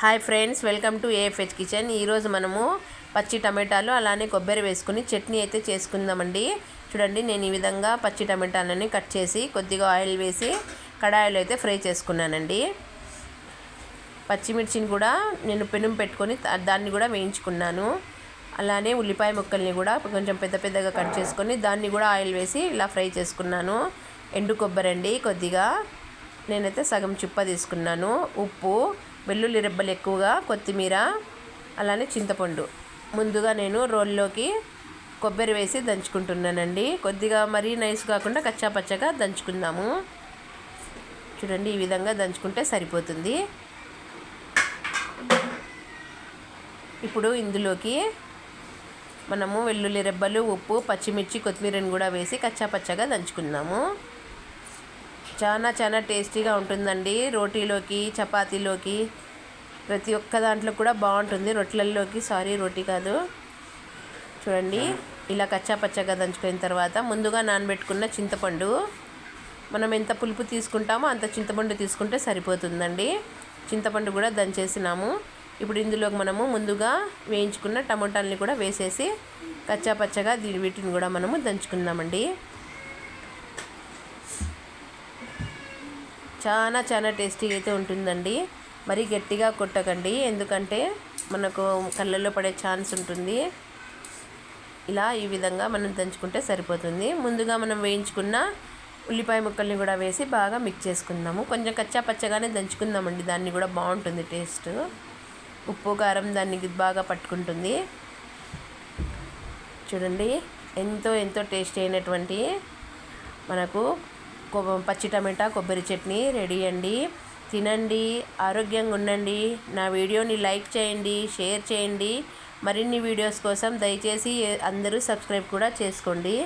Hi friends welcome to AFH kitchen. ఈరోజు మనము పచ్చి టమాటాలు అలానే కొబ్బరి వేసుకుని చట్నీ అయితే చేసుకుందామండి. చూడండి నేను ఈ విధంగా పచ్చి టమాటాలని కట్ చేసి కొద్దిగా ఆయిల్ వేసి కడాయిలో అయితే ఫ్రై చేసుకున్నానండి. పచ్చిమిర్చిని కూడా నేను పెనుం పెట్టుకొని దాన్ని కూడా వేయించుకున్నాను. అలానే ఉల్లిపాయ ముక్కల్ని కూడా కొంచెం పెద్ద పెద్దగా కట్ చేసుకొని దాన్ని కూడా ఆయిల్ వేసి ఇలా ఫ్రై చేసుకున్నాను. ఎండు కొబ్బరి అండి కొద్దిగా. నేనైతే సగం చిప్ప తీసుకున్నాను. ఉప్పు వెల్లుల్లి రెబ్బలు ఎక్కువగా కొత్తిమీర అలానే చింతపండు. ముందుగా నేను రోల్లోకి కొబ్బరి వేసి దంచుకుంటున్నానండి. కొద్దిగా మరీ నైస్ కాకుండా కచ్చా పచ్చగా దంచుకుందాము. చూడండి ఈ విధంగా దంచుకుంటే సరిపోతుంది. ఇప్పుడు ఇందులోకి మనము వెల్లుల్లి రెబ్బలు ఉప్పు పచ్చిమిర్చి కొత్తిమీరని కూడా వేసి కచ్చా పచ్చగా దంచుకుందాము. చాలా చాలా టేస్టీగా ఉంటుందండి. రోటీలోకి చపాతీలోకి ప్రతి ఒక్క దాంట్లో కూడా బాగుంటుంది. రొట్టెలలోకి సారీ రోటీ కాదు. చూడండి ఇలా కచ్చా పచ్చగా దంచుకున్న తర్వాత ముందుగా నానబెట్టుకున్న చింతపండు. మనం ఎంత పులుపు తీసుకుంటామో అంత చింతపండు తీసుకుంటే సరిపోతుందండి. చింతపండు కూడా దంచేసినాము. ఇప్పుడు ఇందులోకి మనము ముందుగా వేయించుకున్న టమోటాలని కూడా వేసేసి కచ్చా పచ్చగా వీటిని కూడా మనము దంచుకుందామండి. చాలా చాలా టేస్టీగా అయితే ఉంటుందండి. మరీ గట్టిగా కొట్టకండి. ఎందుకంటే మనకు కళ్ళల్లో పడే ఛాన్స్ ఉంటుంది. ఇలా ఈ విధంగా మనం దంచుకుంటే సరిపోతుంది. ముందుగా మనం వేయించుకున్న ఉల్లిపాయ ముక్కల్ని కూడా వేసి బాగా మిక్స్ చేసుకుందాము. కొంచెం కచ్చా పచ్చగానే దంచుకుందామండి. దాన్ని కూడా బాగుంటుంది టేస్ట్. ఉప్పు కారం దాన్ని బాగా పట్టుకుంటుంది. చూడండి ఎంతో ఎంతో టేస్ట్ అయినటువంటి మనకు పచ్చి టమాటా కొబ్బరి చట్నీ రెడీ అండి. తినండి ఆరోగ్యంగా ఉండండి. నా వీడియోని లైక్ చేయండి షేర్ చేయండి. మరిన్ని వీడియోస్ కోసం దయచేసి అందరూ సబ్స్క్రైబ్ కూడా చేసుకోండి.